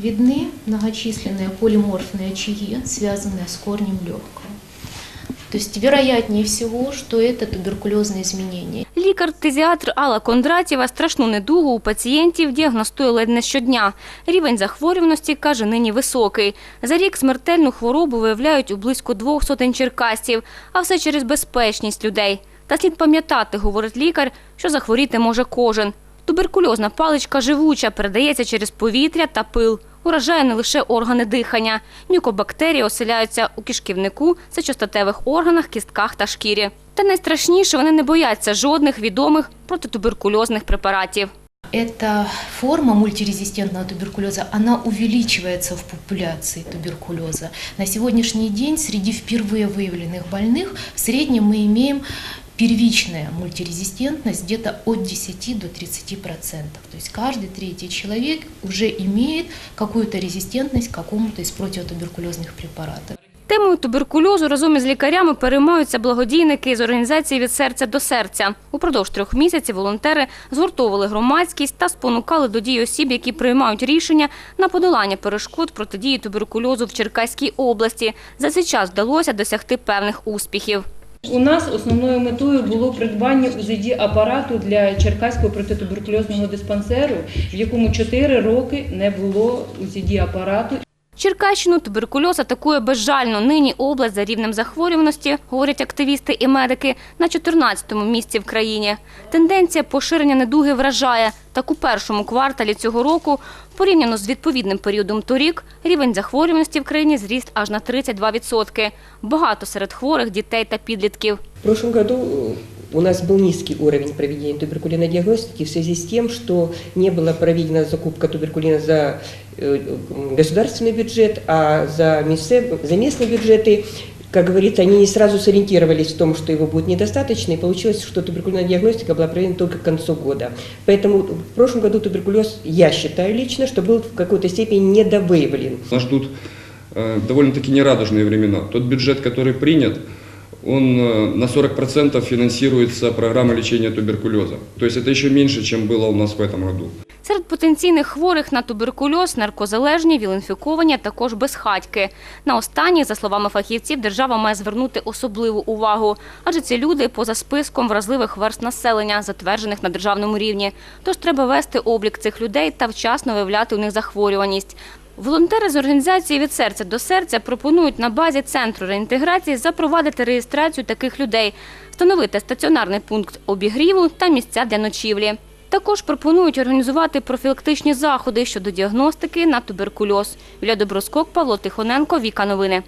видны многочисленные полиморфные очаги, связанные с корнем легкого. То есть вероятнее всего, что это туберкулезные изменения. Лікар-тезіатр Алла Кондратєва страшну недугу у пацієнтів діагностує ледь не щодня. Рівень захворюваності, каже, нині високий. За рік смертельну хворобу виявляють у близько двох сотень черкасців, а все через безпечність людей. Та слід пам'ятати, говорить лікар, що захворіти може кожен. Туберкульозна паличка живуча, передається через повітря та пил. Уражає не лише органи дихання. Мюкобактерії оселяються у кишківнику, сечостатевих органах, кістках та шкірі. Та найстрашніше вони не бояться жодних відомих протитуберкульозних препаратів. Эта форма мультирезистентного туберкулеза, она увеличивается в популяции туберкулеза. На сегодняшний день среди впервые выявленных больных в среднем мы имеем первичная мультирезистентность где-то от 10 до 30 процентов. То есть каждый третий человек уже имеет какую-то резистентность к какому-то из противотуберкулезных препаратов. Темою туберкульозу разом із лікарями переймаються благодійники з організації від серця до серця. Упродовж трьох місяців волонтери згуртовували громадськість та спонукали до дій осіб, які приймають рішення на подолання перешкод протидії туберкульозу в Черкаській області. За цей час вдалося досягти певних успіхів. У нас основною метою було придбання УЗД-апарату для Черкаського протитуберкульозного диспансеру, в якому 4 роки не було УЗД-апарату. Черкащину туберкульоз атакує безжально. Нині область за рівнем захворюваності, говорять активісти і медики, на 14-му місці в країні. Тенденція поширення недуги вражає. Так у першому кварталі цього року, порівняно з відповідним періодом торік, рівень захворюваності в країні зріс аж на 32%. Багато серед хворих дітей та підлітків. В прошлом году у нас был низкий уровень проведения туберкулинной диагностики в связи с тем, что не была проведена закупка туберкулина за э, государственный бюджет, а за, месте, за местные бюджеты, как говорится, они не сразу сориентировались в том, что его будет недостаточно, и получилось, что туберкулинная диагностика была проведена только к концу года. Поэтому в прошлом году туберкулез, я считаю лично, что был в какой-то степени недовыявлен. Нас ждут э, довольно-таки нерадужные времена. Тот бюджет, который принят, он э, на 40% финансируется программа лечения туберкулеза. То есть это еще меньше, чем было у нас в этом году. Серед потенційних хворих на туберкульоз, наркозалежні, віл-інфіковані, а також безхатьки. На останніх, за словами фахівців, держава має звернути особливу увагу, адже ці люди поза списком вразливих верст населення, затверджених на державному рівні. Тож треба вести облік цих людей та вчасно виявляти у них захворюваність. Волонтери з організації від серця до серця пропонують на базі центру реінтеграції запровадити реєстрацію таких людей, встановити стаціонарний пункт обігріву та місця для ночівлі. Також пропонують організувати профілактичні заходи щодо діагностики на туберкульоз. Юлія Доброскок, Павло Тихоненко, Віка Новини.